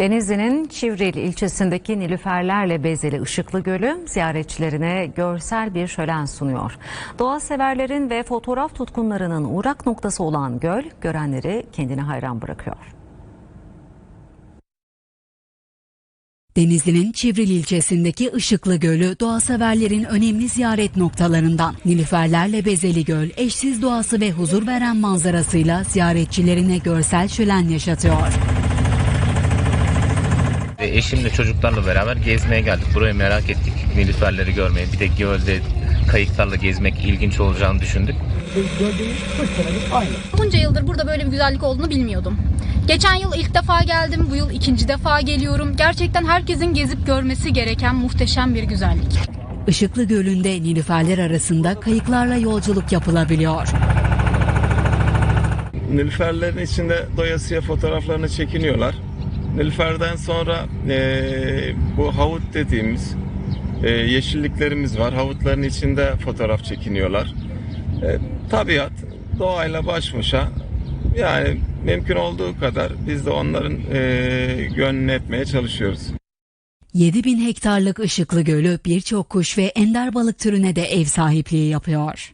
Denizli'nin Çivril ilçesindeki Nilüferlerle bezeli Işıklı Gölü ziyaretçilerine görsel bir şölen sunuyor. Doğa severlerin ve fotoğraf tutkunlarının uğrak noktası olan göl görenleri kendine hayran bırakıyor. Denizli'nin Çivril ilçesindeki Işıklı Gölü doğaseverlerin önemli ziyaret noktalarından. Nilüferlerle bezeli göl eşsiz doğası ve huzur veren manzarasıyla ziyaretçilerine görsel şölen yaşatıyor. Ve Eşimle çocuklarla beraber gezmeye geldik. Burayı merak ettik. Nilüferleri görmeye. Bir de gölde kayıklarla gezmek ilginç olacağını düşündük. Bunca yıldır burada böyle bir güzellik olduğunu bilmiyordum. Geçen yıl ilk defa geldim, bu yıl ikinci defa geliyorum. Gerçekten herkesin gezip görmesi gereken muhteşem bir güzellik. Işıklı Gölü'nde nilüferler arasında kayıklarla yolculuk yapılabiliyor. Nilüferlerin içinde doyasıya fotoğraflarını çekiniyorlar. Nilüferden sonra eee, bu havut dediğimiz eee, yeşilliklerimiz var. Havutların içinde fotoğraf çekiniyorlar. Eee, tabiat doğayla baş başa yani mümkün olduğu kadar biz de onların eee gönlünü etmeye çalışıyoruz. 7000 hektarlık Işıklı Gölü birçok kuş ve ender balık türüne de ev sahipliği yapıyor.